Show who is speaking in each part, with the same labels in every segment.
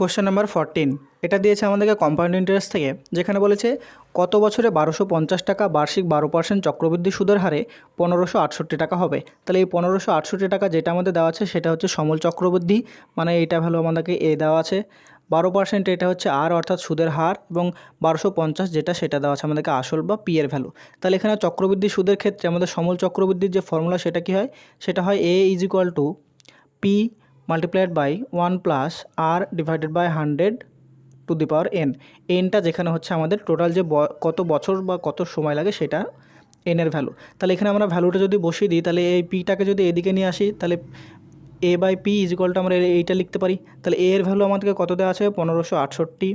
Speaker 1: Question number fourteen এটা দিয়েছে আমাদেরকে কম্পাউন্ড ইন্টারেস্ট থেকে, যেখানে বলেছে, কত বছরে বারোশো পঞ্চাশ টাকা বার্ষিক বারো পার্সেন্ট চক্রবৃদ্ধি সুদের হারে পনেরোশো আটষট্টি টাকা হবে? তাহলে এই পনেরোশো আটষট্টি টাকা যেটা আমাদের দেওয়া আছে, সেটা হচ্ছে সমল চক্রবৃদ্ধি। মানে এইটা ভ্যালু আমাদেরকে এ দেওয়া আছে। বারো পার্সেন্ট এটা হচ্ছে আর অর্থাৎ সুদের হার, এবং বারোশো পঞ্চাশ যেটা, সেটা দেওয়া আছে আমাদেরকে আসল বা পি ভ্যালু তাহলে এখানে চক্রবৃদ্ধি সুদের ক্ষেত্রে আমাদের সমল চক্রবৃদ্ধির যে ফর্মুলা সেটা কি হয়? সেটা হয় A is equal to P multiplied by one plus R divided by hundred to the power N এনটা যেখানে হচ্ছে আমাদের টোটাল যে কত বছর বা কত সময় লাগে সেটা এনের ভ্যালু তাহলে এখানে আমরা ভ্যালুটা যদি বসিয়ে দিই, তাহলে এই পিটাকে যদি এদিকে নিয়ে আসি, তাহলে এ বাই পি ইজ ইকুয়ালটা আমরা এইটা লিখতে পারি। তাহলে এ এর ভ্যালু আমাদেরকে কত দেওয়া আছে? পনেরোশো আটষট্টি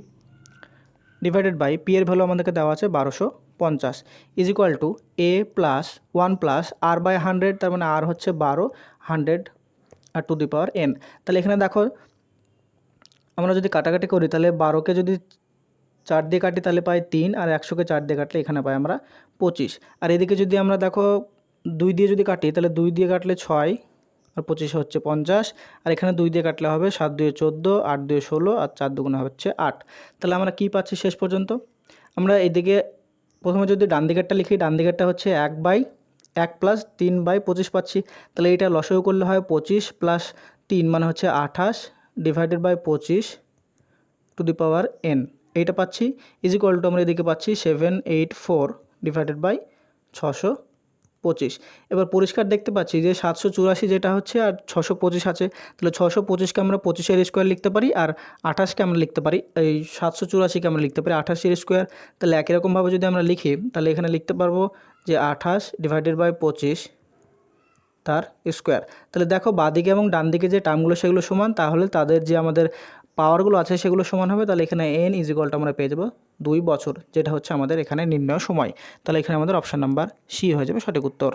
Speaker 1: ডিভাইডেড বাই পি এর ভ্যালু আমাদেরকে দেওয়া আছে বারোশো পঞ্চাশ। Is equal to A plus one plus R by hundred তার মানে আর হচ্ছে বারো hundred R to the power N তাহলে এখানে দেখো, আমরা যদি কাটাকাটি করি, তাহলে বারোকে যদি চার দিয়ে কাটি, তাহলে পাই তিন, আর একশোকে চার দিয়ে কাটলে এখানে পাই আমরা পঁচিশ। আর এদিকে যদি আমরা দেখো, দুই দিয়ে যদি কাটি, তাহলে দুই দিয়ে কাটলে ছয়, আর পঁচিশ হচ্ছে পঞ্চাশ। আর এখানে দুই দিয়ে কাটলে হবে সাত দুয়ে চোদ্দ, আট দুয়ে ষোলো, আর চার দুগুণে হচ্ছে আট। তাহলে আমরা কী পাচ্ছি শেষ পর্যন্ত? আমরা এদিকে প্রথমে যদি ডান দিকেরটা লিখি, ডান দিকেরটা হচ্ছে এক বাই এক প্লাস তিন বাই পঁচিশ পাচ্ছি। তাহলে এইটা লসও করলে হয় পঁচিশ প্লাস তিন মানে হচ্ছে আঠাশ ডিভাইডেড বাই পঁচিশ টু দি পাওয়ার এন এইটা পাচ্ছি। ইজ টু আমরা এদিকে পাচ্ছি seven eight four divided by ছশো। পঁচিশ। এবার পরিষ্কার দেখতে পাচ্ছি যে সাতশো চুরাশি যেটা হচ্ছে আর ছশো পঁচিশ আছে। তাহলে ছশো পঁচিশকে আমরা পঁচিশের স্কোয়ার লিখতে পারি আর আঠাশকে আমরা লিখতে পারি। এই সাতশো চুরাশিকে আমরা লিখতে পারি আঠাশের স্কোয়ার তাহলে একই রকমভাবে যদি আমরা লিখি, তাহলে এখানে লিখতে পারব যে আঠাশ ডিভাইডেড বাই পঁচিশ তার স্কোয়ার তাহলে দেখো বাঁদিকে এবং ডান দিকে যে টার্মগুলো সেগুলো সমান, তাহলে তাদের যে আমাদের পাওয়ারগুলো আছে সেগুলো সমান হবে, তাহলে এখানে এন ইজিকলটা আমরা পেয়ে যাব দুই বছর, যেটা হচ্ছে আমাদের এখানে নির্ণয় সময়। তাহলে এখানে আমাদের অপশান নাম্বার সি হয়ে যাবে সঠিক উত্তর।